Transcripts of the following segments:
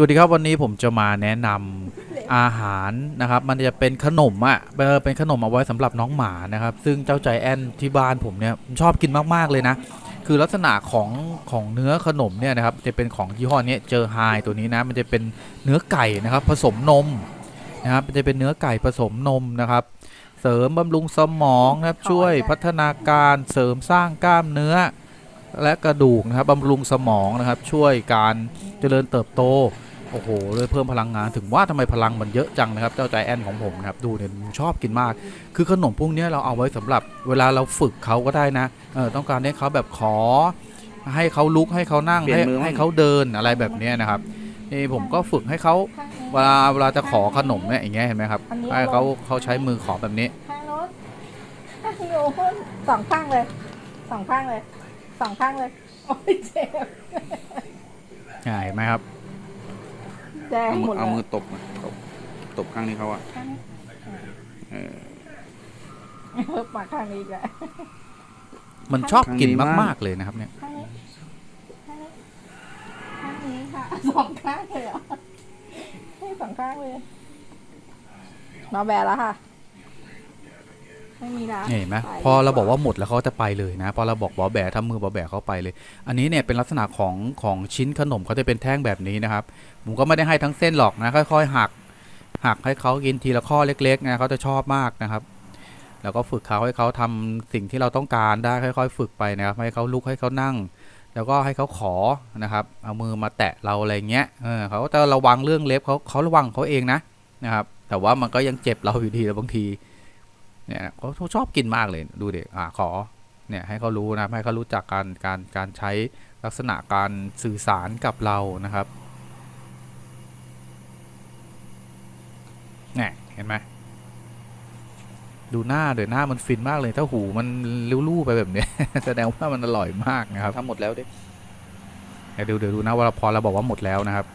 วัสดีครับวันนี้ผมจะมาแนะนำอาหารนะครับ มันจะเป็นขนมอะ่ะเออเป็นขนมเอาไว้สำหรับน้องหมานะครับ ซึ่งเจ้าใจแอนที่บ้านผมเนี่ยชอบกินมากๆเลยนะ คือลักษณะของของเนื้อขนมเนี่ยนะครับจะเป็นของยี่ห้อนี้เจอไฮตัวนี้นะมันจะเป็นเนื้อไก่นะครับ ผสมนมนะครับมันจะเป็นเนื้อไก่ผสมนมนะครับ เสริมบำรุงสมองนะครับช่วยพัฒนาการเสริมสร้างกล้ามเนื้อและกระดูกนะครับบำรุงสมองนะครับช่วยการเจริญเติบโต โอ้โหเลยเพิ่มพลังงานถึงว่าทำไมพลังมันเยอะจังนะครับ เจ้าใจแอนของผมนะครับดูเนี่ยผมชอบกินมาก คือขนมพวกเนี้ยเราเอาไว้สำหรับเวลาเราฝึกเขาก็ได้นะเออต้องการให้เขาแบบขอ ให้เขาลุกให้เขานั่งเปลี่ให้ยนมือมั่งให้เขาเดินอะไรแบบเนี้ยนะครับนี่ผมก็ฝึกให้เขาเวลาเวลาจะขอขนมเนี่ยอย่างเงี้ยเห็นไหมครับอันนี้ให้เขาเขาใช้มือขอแบบนี้ข้างโน้นข้างโน้นสองข้างเลยสองข้างเลยสองข้างเลยโอ้ยเจ็บอ่าเห็นไหมครับ แดงเอาหมมือดเอาเลมือยตบมาตบตบข้างนี้เขาอะข้างนี้เออเพิ่มมาข้างนี้อีกแล้วมันชอบกินครั้งนี้มาก มากๆเลยนะครับ เนี่ย ข้างนี้ข้างนี้ข้างนี้ค่ะสองข้างเลยเหรอให้สองข้างเลยมาแบแล้วค่ะ ไม่มีแล้วนี่เห็นไหมไปพอเราบอกว่าหมดแล้วเขาจะไปเลยนะ พอเราบอกบอแบะทำมือบอแบะเขาไปเลย อันนี้เนี่ยเป็นลักษณะของของชิ้นขนมเขาจะเป็นแท่งแบบนี้นะครับ ผมก็ไม่ได้ให้ทั้งเส้นหรอกนะ ค่อย ๆ หัก หักให้เขากินทีละข้อเล็กๆนะเขาจะชอบมากนะครับ แล้วก็ฝึกเขาให้เขาทำสิ่งที่เราต้องการได้ค่อย ๆ ฝึกไปนะครับ ให้เขาลุกให้เขานั่ง แล้วก็ให้เขาขอนะครับ เอามือมาแตะเราอะไรเงี้ย เออเขาก็จะระวังเรื่องเล็บเขาเขาระวังเขาเองนะนะครับ แต่ว่ามันก็ยังเจ็บเราอยู่ดีแล้วบางที เนี่ยเขาชอบกินมากเลยดูเด็กอ่าขอเนี่ยให้เขารู้นะให้เขารู้จักการการการใช้ลักษณะการสื่อสารกับเรานะครับเนี่ยเห็นไหมดูหน้าเดี๋ยวหน้ามันฟินมากเลย ถ้าหูมันริ้วๆไปแบบเนี้ยแสดงว่ามันอร่อยมากนะครับทำหมดแล้วดิเดี๋ยวดูเดี๋ยวดูนะว่าพอเราบอกว่าหมดแล้วนะครับ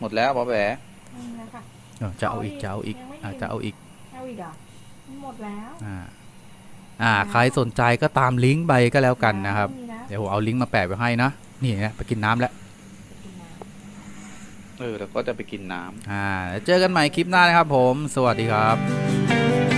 หมดแล้วบอแบะนี่นะคะเออ จะเอาอีกจะเอาอีกยังไม่อาจอิ่มจะเอาอีกเอาอีกเหรอหมดแล้วอ่าอ่าใครสนใจก็ตามลิงก์ไปก็แล้วกันนะครับไม่มีแล้วเดี๋ยวผมเอาลิงก์มาแปะไว้ให้นะนี่นะไปกินน้ำแล้วเออแล้วก็จะไปกินน้ำอ่าแล้วเจอกันใหม่คลิปหน้านะครับผม สวัสดีครับ